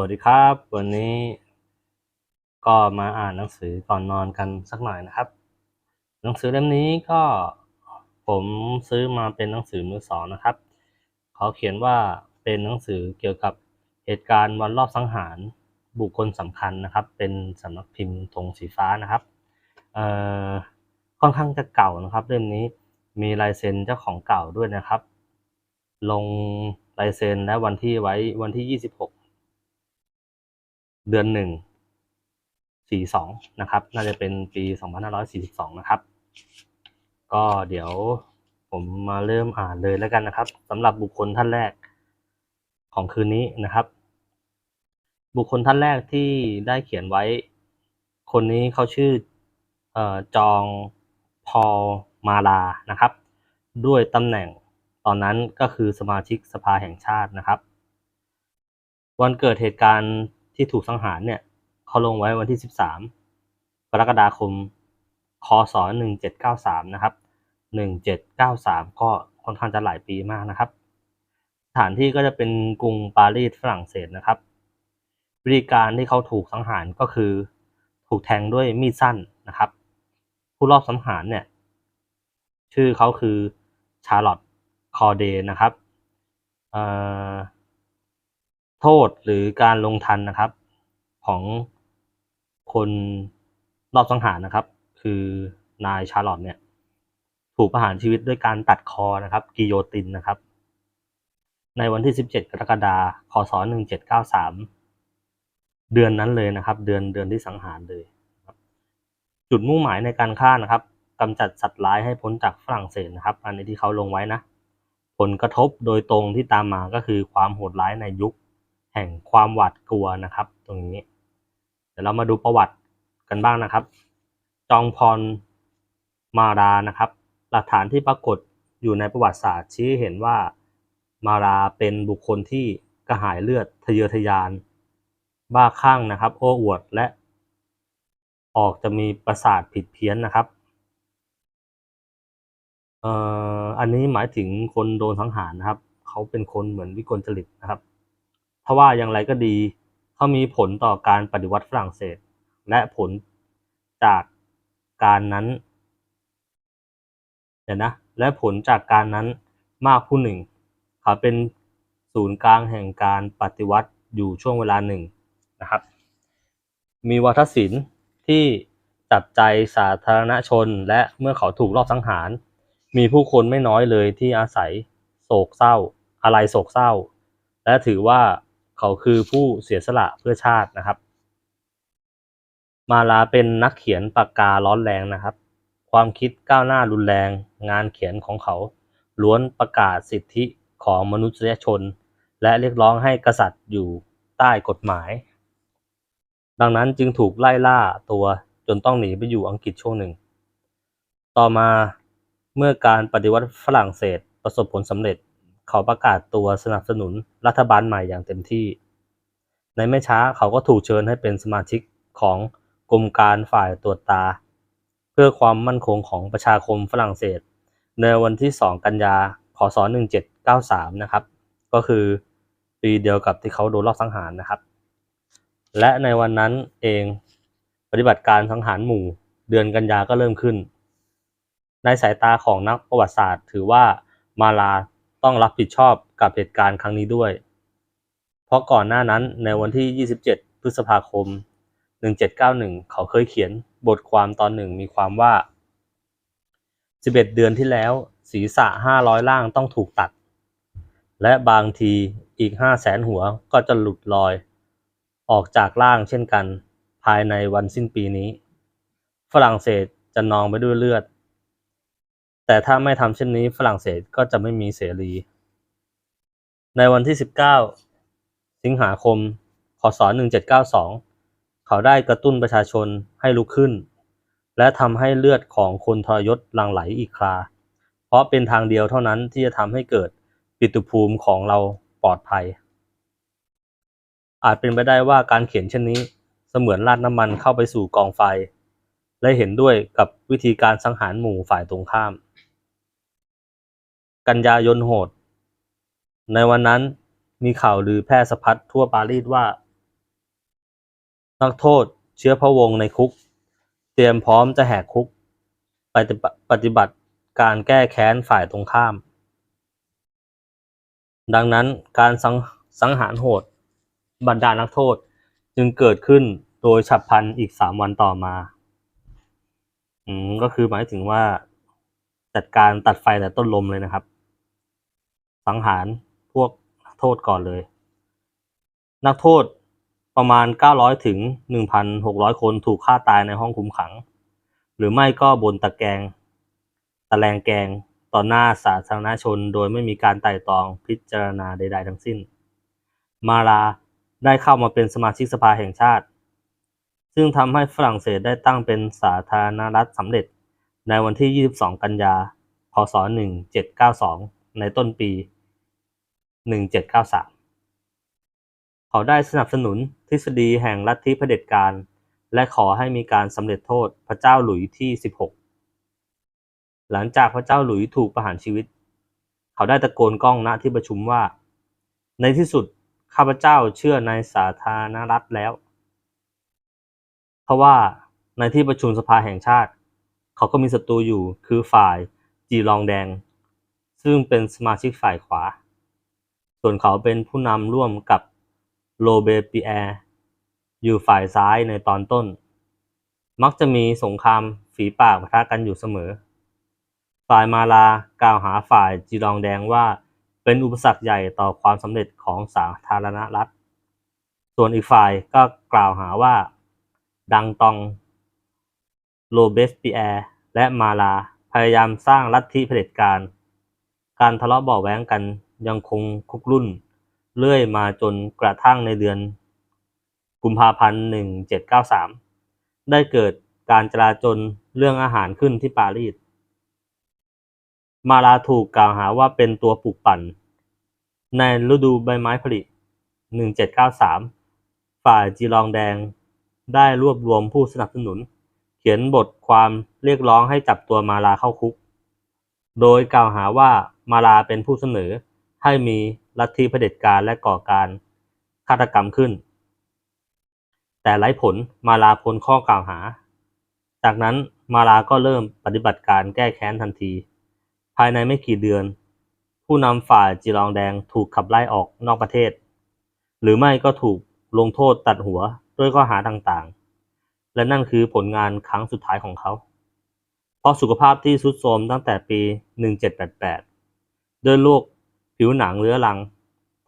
วัสดีครับ วันนี้ก็มาอ่านหนังสือก่อนนอนกันสักหน่อยนะครับ หนังสือเล่มนี้ก็ผมซื้อมาเป็นหนังสือมือสองนะครับ เขาเขียนว่าเป็นหนังสือเกี่ยวกับเหตุการณ์วันรอบสังหารบุคคลสำคัญนะครับ เป็นสำนักพิมพ์ธงสีฟ้านะครับเอ่อค่อนข้างจะเก่านะครับ เล่มนี้มีลายเซ็นเจ้าของเก่าด้วยนะครับ ลงลายเซ็นและวันที่ไว้วันที่ 26 เดือนหนึ่งสี่สองนะครับ น่าจะเป็นปีสองพันห้าร้อยสี่สิบสองนะครับ ก็เดี๋ยวผมมาเริ่มอ่านเลยแล้วกันนะครับสำหรับบุคคลท่านแรกของคืนนี้นะครับ บุคคลท่านแรกที่ได้เขียนไว้ คนนี้เขาชื่อออจองพอลมาลานะครับ ด้วยตำแหน่งตอนนั้นก็คือสมาชิกสภาแห่งชาตินะครับ วันเกิดเหตุการณ์ ที่ถูกสังหารเนี่ยเขาลงไว้วันที่ 13 กรกฎาคม คศ 1793 นะครับ 1793 ก็ค่อนข้างจะหลายปีมากนะครับ สถานที่ก็จะเป็นกรุงปารีสฝรั่งเศสนะครับ วิธีการที่เขาถูกสังหารก็คือ ถูกแทงด้วยมีดสั้นนะครับ ผู้รอบสังหารเนี่ย ชื่อเขาคือชาร์ลอตคอเดนะครับ เอ่อ โทษหรือการลงทันนะครับ ของคนรอบสังหารนะครับ คือนายชาร์ลอตเนี่ย ถูกประหารชีวิตด้วยการตัดคอนะครับ กิโยตินนะครับ ในวันที่ 17 กรกฎาคม คศ 1793 เดือนนั้นเลยนะครับ เดือนเดือนที่สังหารเลยจุดมุ่งหมายในการฆ่านะครับกำจัดสัตว์ร้ายให้พ้นจากฝรั่งเศสนะครับ อันนี้ที่เขาลงไว้นะ ผลกระทบโดยตรงที่ตามมาก็คือความโหดร้ายในยุค ห่งความหวาดกลัวนะครับ ตรงนี้ เดี๋ยวเรามาดูประวัติกันบ้างนะครับ จองพรมารานะครับ หลักฐานที่ปรากฏอยู่ในประวัติศาสตร์ชี้เห็นว่ามาราเป็นบุคคลที่กระหายเลือดทะเยอทะยาน บ้าคลั่งนะครับ โอ้อวดและ ออกจะมีประสาทผิดเพี้ยนนะครับเอ่ออันนี้หมายถึงคนโดนสังหารนะครับ เขาเป็นคนเหมือนวิกลจริตนะครับ ถ้าว่าอย่างไรก็ดี เขามีผลต่อการปฏิวัติฝรั่งเศส และผลจากการนั้นเดี๋ยวนะ และผลจากการนั้นมากผู้หนึ่ง เขาเป็นศูนย์กลางแห่งการปฏิวัติอยู่ช่วงเวลาหนึ่งนะครับ มีวัฒศิลป์ที่จับใจสาธารณชน และเมื่อเขาถูกลอบสังหาร มีผู้คนไม่น้อยเลยที่อาศัยโศกเศร้า อะไรโศกเศร้า และถือว่า เขาคือผู้เสียสละเพื่อชาตินะครับ มาลาเป็นนักเขียนปากการ้อนแรงนะครับ ความคิดก้าวหน้ารุนแรง งานเขียนของเขา ล้วนประกาศสิทธิของมนุษยชน และเรียกร้องให้กษัตริย์อยู่ใต้กฎหมาย ดังนั้นจึงถูกไล่ล่าตัวจนต้องหนีไปอยู่อังกฤษช่วงหนึ่ง ต่อมาเมื่อการปฏิวัติฝรั่งเศสประสบผลสำเร็จ เขาประกาศตัวสนับสนุนรัฐบาลใหม่อย่างเต็มที่ ในไม่ช้าเขาก็ถูกเชิญให้เป็นสมาชิกของกรมการฝ่ายตรวจตา เพื่อความมั่นคงของประชาคมฝรั่งเศส ในวันที่ 2 กันยาคศ1793 นะครับ ก็คือปีเดียวกับที่เขาโดนลอบสังหารนะครับ และในวันนั้นเองปฏิบัติการสังหารหมู่เดือนกันยาก็เริ่มขึ้น ในสายตาของนักประวัติศาสตร์ ถือว่ามาลา ต้องรับผิดชอบกับเหตุการณ์ครั้งนี้ด้วย เพราะก่อนหน้านั้นในวันที่ 27 พฤษภาคม 1791 เขาเคยเขียนบทความตอนหนึ่งมีความว่า 11 เดือนที่แล้ว ศีรษะ 500 ล่างต้องถูกตัด และบางทีอีก5แสนหัวก็จะหลุดลอย ออกจากล่างเช่นกัน ภายในวันสิ้นปีนี้ ฝรั่งเศสจะนองไปด้วยเลือด แต่ถ้าไม่ทำเช่นนี้ฝรั่งเศสก็จะไม่มีเสรี ในวันที่ 19 สิงหาคมคศ1792 เขาได้กระตุ้นประชาชนให้ลุกขึ้น และทำให้เลือดของคนทรยศหลั่งไหลอีกครา เพราะเป็นทางเดียวเท่านั้นที่จะทำให้เกิดปิตุภูมิของเราปลอดภัย อาจเป็นไปได้ว่าการเขียนเช่นนี้เสมือนราดน้ำมันเข้าไปสู่กองไฟ และเห็นด้วยกับวิธีการสังหารหมู่ฝ่ายตรงข้าม กันยายนโหด ในวันนั้นมีข่าวลือแพร่สะพัดทั่วปารีสว่า นักโทษเชื้อพระวงศ์ในคุก เตรียมพร้อมจะแหกคุก ไปปฏิบัติการแก้แค้นฝ่ายตรงข้าม ดังนั้นการสังสงหารโหด บรรดานักโทษจึงเกิดขึ้นโดยฉับพลันอีกสามวันต่อมา อืมก็คือหมายถึงว่าจัดการตัดไฟแต่ต้นลมเลยนะครับ สังหารพวกนักโทษก่อนเลย นักโทษประมาณ 900 ถึง 1,600 คนถูกฆ่าตายในห้องคุมขัง หรือไม่ก็บนตะแกรงตะแลงแกงต่อหน้าสาธารณชนโดยไม่มีการไต่ตองพิจารณาใด ๆ ทั้งสิ้น มาลาได้เข้ามาเป็นสมาชิกสภาแห่งชาติ ซึ่งทำให้ฝรั่งเศสได้ตั้งเป็นสาธารณรัฐสำเร็จในวันที่ 22 กันยา พศ 1792 ในต้นปี 1793 เขาได้สนับสนุนทฤษฎีแห่งลัทธิเผด็จการ และขอให้มีการสำเร็จโทษพระเจ้าหลุยที่ 16 หลังจากพระเจ้าหลุยถูกประหารชีวิต เขาได้ตะโกนก้องณที่ประชุมว่า ในที่สุดข้าพเจ้าเชื่อในสาธารณรัฐแล้ว เพราะว่าในที่ประชุมสภาแห่งชาติ เขาก็มีศัตรูอยู่คือฝ่ายจีรองแดง ซึ่งเป็นสมาชิกฝ่ายขวา ส่วนเขาเป็นผู้นำร่วมกับโรเบปีแอร์อยู่ฝ่ายซ้ายในตอนต้น มักจะมีสงครามฝีปากปะทะกันอยู่เสมอ ฝ่ายมาลากล่าวหาฝ่ายจีรองแดงว่าเป็นอุปสรรคใหญ่ต่อความสำเร็จของสาธารณรัฐ ส่วนอีกฝ่ายก็กล่าวหาว่า ดังตองโรเบสปีแอร์และมาลาพยายามสร้างลัทธิเผด็จการ การทะเลาะเบาะแว้งกัน ยังคงคุกรุ่น เรื่อยมาจนกระทั่งในเดือนกุมภาพันธ์1793 ได้เกิดการจลาจลเรื่องอาหารขึ้นที่ปารีส มาลาถูกกล่าวหาว่าเป็นตัวปลุกปั่น ในฤดูใบไม้ผลิ 1793 ฝ่ายจีรองแดงได้รวบรวมผู้สนับสนุน เขียนบทความเรียกร้องให้จับตัวมาลาเข้าคุก โดยกล่าวหาว่ามาลาเป็นผู้เสนอ ให้มีลัทธิเผด็จการและก่อการฆาตกรรมขึ้น แต่ไร้ผลมาลาพ้นข้อกล่าวหา จากนั้นมาลาก็เริ่มปฏิบัติการแก้แค้นทันที ภายในไม่กี่เดือน ผู้นำฝ่ายจีรองแดงถูกขับไล่ออกนอกประเทศ หรือไม่ก็ถูกลงโทษตัดหัวด้วยข้อหาต่างๆ และนั่นคือผลงานครั้งสุดท้ายของเขา เพราะสุขภาพที่ทรุดโทรมตั้งแต่ปี 1788 ด้วยโรค ผิวหนังเรื้อรัง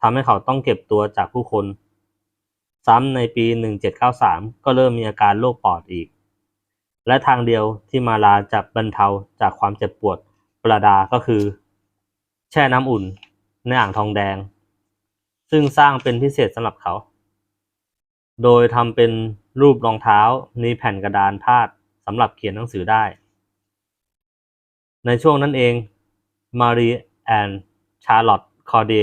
ทำให้เขาต้องเก็บตัวจากผู้คน ซ้ำในปี 1793 ก็เริ่มมีอาการโรคปอดอีก และทางเดียวที่มาลาจะบรรเทาจากความเจ็บปวดประดาก็คือ แช่น้ำอุ่นในอ่างทองแดง ซึ่งสร้างเป็นพิเศษสำหรับเขา โดยทำเป็นรูปรองเท้าในแผ่นกระดานพาดสำหรับเขียนหนังสือได้ ในช่วงนั้นเองมารีแอน ชาร์ลอตต์คอเด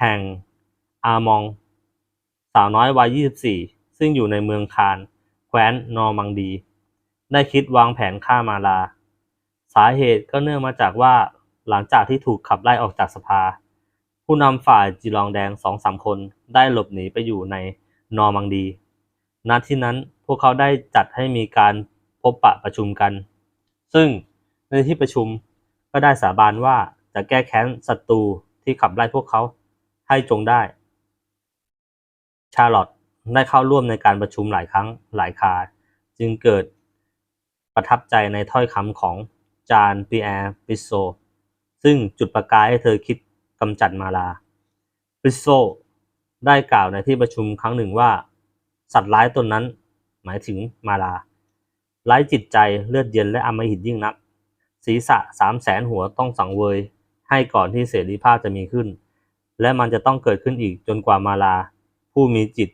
แห่งอาร์มอง สาวน้อยวัย 24 ซึ่งอยู่ในเมืองคานแคว้นนอร์มังดี ได้คิดวางแผนฆ่ามาลา สาเหตุก็เนื่องมาจากว่าหลังจากที่ถูกขับไล่ออกจากสภา ผู้นำฝ่ายจีรองแดงสองสามคนได้หลบหนีไปอยู่ในนอร์มังดีณที่นั้นพวกเขาได้จัดให้มีการพบปะประชุมกัน ซึ่งในที่ประชุมก็ได้สาบานว่า จะแก้แค้นศัตรูที่ขับไล่พวกเขาให้จงได้ ชาร์ลอตได้เข้าร่วมในการประชุมหลายครั้งหลายคราจึงเกิดประทับใจในถ้อยคำของจานปีแอร์ปิโซ ซึ่งจุดประกายให้เธอคิดกำจัดมาลาปิโซได้กล่าวในที่ประชุมครั้งหนึ่งว่า สัตว์ร้ายตนนั้นหมายถึงมาลาไร้จิตใจเลือดเย็นและอมหิตยิ่งนัก ศีรษะสามแสนหัวต้องสังเวย ให้ก่อนที่เสรีภาพจะมีขึ้น และมันจะต้องเกิดขึ้นอีกจนกว่ามาลา ผู้มีจิต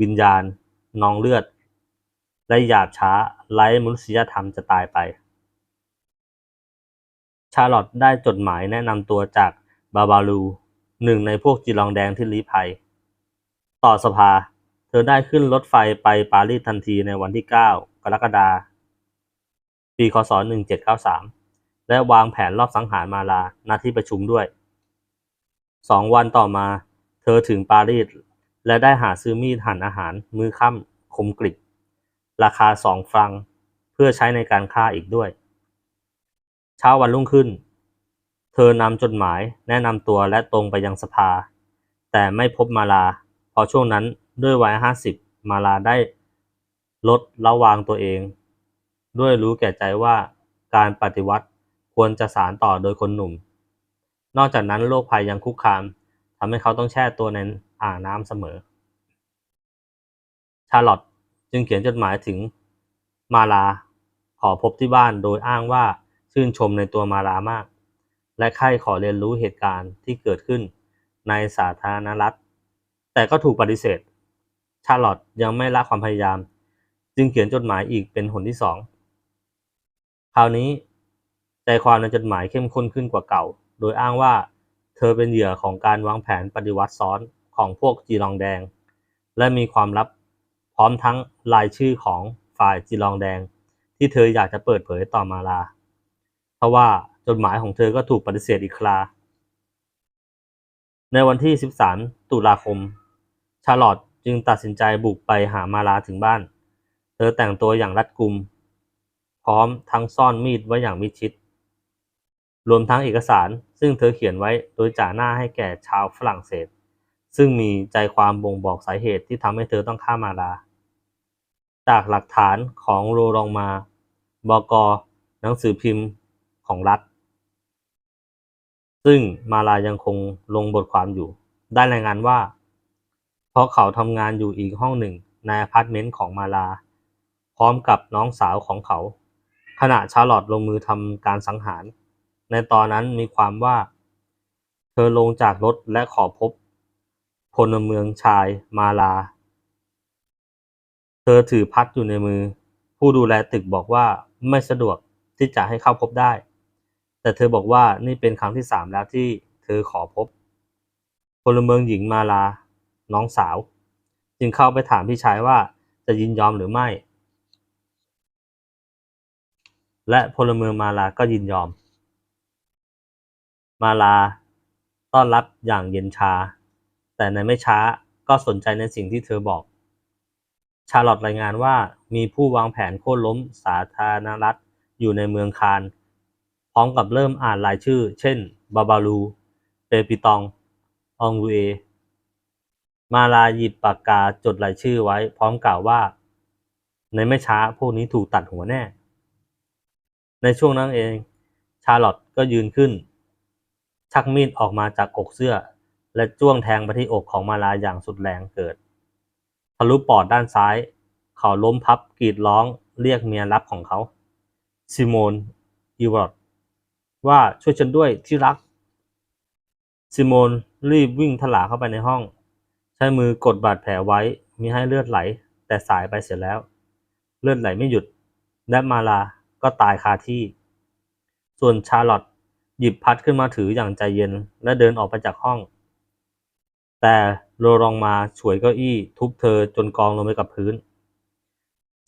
วิญญาณนองเลือด และหยาบช้าไร้มนุษยธรรมจะตายไป ชาร์ลอตได้จดหมายแนะนำตัวจากบาบาลูหนึ่งในพวกจีรองแดงที่ลี้ภัย ต่อสภา เธอได้ขึ้นรถไฟไปปารีสทันทีในวันที่ 9 กรกฎาคม ปี คศ 1793 และวางแผนรอบสังหารมาลาณที่ประชุมด้วยสองวันต่อมา เธอถึงปารีสและได้หาซื้อมีดหั่นอาหาร มือค่ำคมกริบราคาสองฟรังเพื่อใช้ในการฆ่าอีกด้วย เช้าวันรุ่งขึ้น เธอนำจดหมายแนะนำตัวและตรงไปยังสภา แต่ไม่พบมาลาพราะช่วงนั้นด้วยวัยห้าสิบมาลาได้ลดระวางตัวเอง ด้วยรู้แก่ใจว่าการปฏิวัติ ควรจะสารต่อโดยคนหนุ่ม นอกจากนั้นโรคภัยยังคุกคามทำให้เขาต้องแช่ตัวในอ่างน้ำเสมอ ชาร์ลอตจึงเขียนจดหมายถึงมาลาขอพบที่บ้านโดยอ้างว่าชื่นชมในตัวมาลามาก และใคร่ขอเรียนรู้เหตุการณ์ที่เกิดขึ้นในสาธารณรัฐ แต่ก็ถูกปฏิเสธ ชาร์ลอตยังไม่ละความพยายาม จึงเขียนจดหมายอีกเป็นหนที่สองคราวนี้ ใจความในจดหมายเข้มข้นขึ้นกว่าเก่า โดยอ้างว่าเธอเป็นเหยื่อของการวางแผนปฏิวัติซ้อนของพวกจีรองแดง และมีความลับพร้อมทั้งรายชื่อของฝ่ายจีรองแดง ที่เธออยากจะเปิดเผยต่อมาลาเพราะว่าจดหมายของเธอก็ถูกปฏิเสธอีกครา ในวันที่ 13 ตุลาคม ชาร์ลอตจึงตัดสินใจบุกไปหามาลาถึงบ้าน เธอแต่งตัวอย่างรัดกุม พร้อมทั้งซ่อนมีดไว้อย่างมิดชิด รวมทั้งเอกสารซึ่งเธอเขียนไว้โดยจ่าหน้าให้แก่ชาวฝรั่งเศส ซึ่งมีใจความบ่งบอกสาเหตุที่ทำให้เธอต้องฆ่ามาลา จากหลักฐานของโรรองมา บก หนังสือพิมพ์ของรัฐ ซึ่งมาลายังคงลงบทความอยู่ ได้รายงานว่า เพราะเขาทำงานอยู่อีกห้องหนึ่งในอพาร์ตเมนต์ของมาลา พร้อมกับน้องสาวของเขา ขณะชาร์ลอตลงมือทำการสังหาร ในตอนนั้นมีความว่า เธอลงจากรถและขอพบพลเมืองชายมาลา เธอถือพัดอยู่ในมือ ผู้ดูแลตึกบอกว่าไม่สะดวกที่จะให้เข้าพบได้ แต่เธอบอกว่านี่เป็นครั้งที่สามแล้วที่เธอขอพบพลเมืองหญิงมาลา น้องสาว จึงเข้าไปถามพี่ชายว่าจะยินยอมหรือไม่ และพลเมืองมาลาก็ยินยอม มาลา ต้อนรับอย่างเย็นชา แต่ในไม่ช้าก็สนใจในสิ่งที่เธอบอก ชาร์ลอตรายงานว่ามีผู้วางแผนโค่นล้มสาธารณรัฐอยู่ในเมืองคานพร้อมกับเริ่มอ่านรายชื่อ เช่น บาบาลู เปปิตองอองรูเอ มาลาหยิบปากกาจดรายชื่อไว้พร้อมกล่าวว่า ในไม่ช้าพวกนี้ถูกตัดหัวแน่ ในช่วงนั้นเอง ชาร์ลอตก็ยืนขึ้น ชักมีดออกมาจากอกเสื้อ และจ้วงแทงไปที่อกของมาลาอย่างสุดแรงเกิดทะลุปอดด้านซ้าย เขาล้มพับกรีดร้องเรียกเมียรับของเขา ซิโมนอีวอร์ดว่าช่วยฉันด้วยที่รัก ซิโมนรีบวิ่งถลาเข้าไปในห้อง ใช้มือกดบาดแผลไว้มีให้เลือดไหล แต่สายไปเสียแล้ว เลือดไหลไม่หยุด และมาลาก็ตายคาที่ ส่วนชาร์ลอต หยิบพัดขึ้นมาถืออย่างใจเย็นและเดินออกไปจากห้อง แต่โรรองมาฉวยเก้าอี้ทุบเธอจนกองลงไปกับพื้น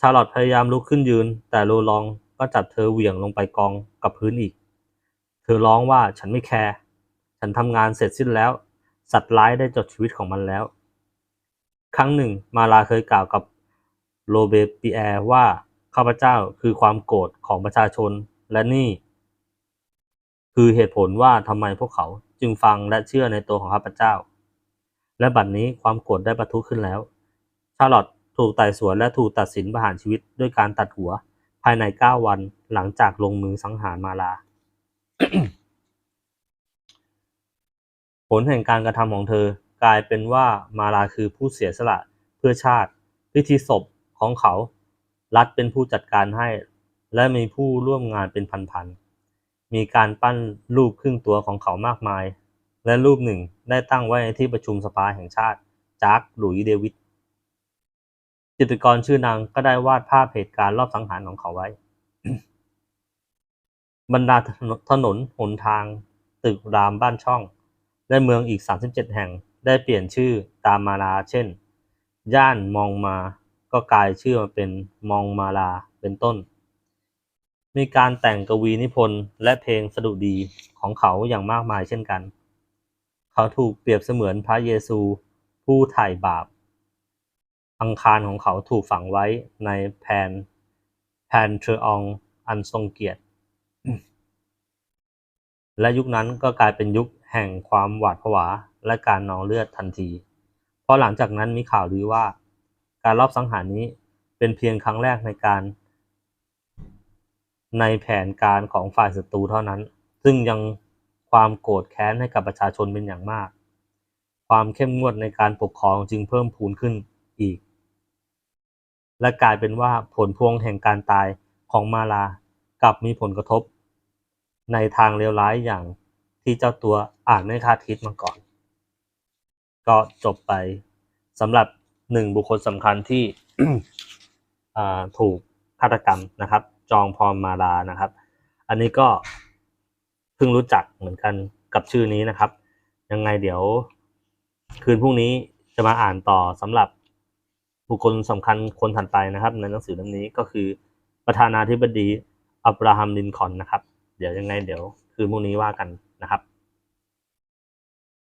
ชาร์ลอตพยายามลุกขึ้นยืน แต่โรลองก็จับเธอเหวี่ยงลงไปกองกับพื้นอีก เธอร้องว่าฉันไม่แคร์ ฉันทำงานเสร็จสิ้นแล้ว สัตว์ร้ายได้จดชีวิตของมันแล้ว ครั้งหนึ่งมาลาเคยกล่าวกับโรเบปีแอร์ว่าข้าพเจ้าคือความโกรธของประชาชนและนี่ คือเหตุผลว่าทำไมพวกเขาจึงฟังและเชื่อในตัวของข้าพเจ้า และบัดนนี้ความโกรธได้ประทุขึ้นแล้ว ชาลอตถูกไต่สวนและถูกตัดสินประหารชีวิตด้วยการตัดหัว ภายใน 9 วันหลังจากลงมือสังหารมาลา ผลแห่งการกระทำของเธอกลายเป็นว่ามาลาคือผู้เสียสละเพื่อชาติ พิธีศพของเขา รัฐเป็นผู้จัดการให้ และมีผู้ร่วมงานเป็นพันๆ มีการปั้นรูปครึ่งตัวของเขามากมาย และรูปหนึ่งได้ตั้งไว้ในที่ประชุมสภาแห่งชาติจาร์กหลุยเดวิดจิตรกรชื่อนางก็ได้วาดภาพเหตุการณ์รอบสังหารของเขาไว้ บรรดาถนนหนทาง ตึกรามบ้านช่อง และเมืองอีก 37 แห่งได้เปลี่ยนชื่อตามมาลาเช่น ย่านมองมาก็กลายชื่อมาเป็นมองมาลาเป็นต้น มีการแต่งกวีนิพนธ์และเพลงสดุดีของเขาอย่างมากมายเช่นกัน เขาถูกเปรียบเสมือนพระเยซูผู้ไถ่บาป อังคารของเขาถูกฝังไว้ในแผ่นแผ่นเทอองอันทรงเกียรติ และยุคนั้นก็กลายเป็นยุคแห่งความหวาดผวาและการนองเลือดทันที เพราะหลังจากนั้นมีข่าวลือว่า การรอบสังหารนี้เป็นเพียงครั้งแรกในการ ในแผนการของฝ่ายศัตรูเท่านั้น ซึ่งยังความโกรธแค้นให้กับประชาชนเป็นอย่างมาก ความเข้มงวดในการปกครองจึงเพิ่มพูนขึ้นอีก และกลายเป็นว่าผลพวงแห่งการตายของมาลากลับมีผลกระทบ ในทางเลวร้ายอย่างที่เจ้าตัวอาจไม่คาดคิดมาก่อน ก็จบไปสำหรับหนึ่งบุคคลสำคัญที่ถูกฆาตกรรมนะครับ จองพรมาลานะครับ อันนี้ก็เพิ่งรู้จักเหมือนกันกับชื่อนี้นะครับ ยังไงเดี๋ยว คืนพรุ่งนี้จะมาอ่านต่อสำหรับบุคคลสำคัญคนถัดไปนะครับ ในหนังสือเล่มนี้ก็คือประธานาธิบดีอับราฮัมลินคอนนะครับ เดี๋ยวยังไงเดี๋ยวคืนพรุ่งนี้ว่ากันนะครับ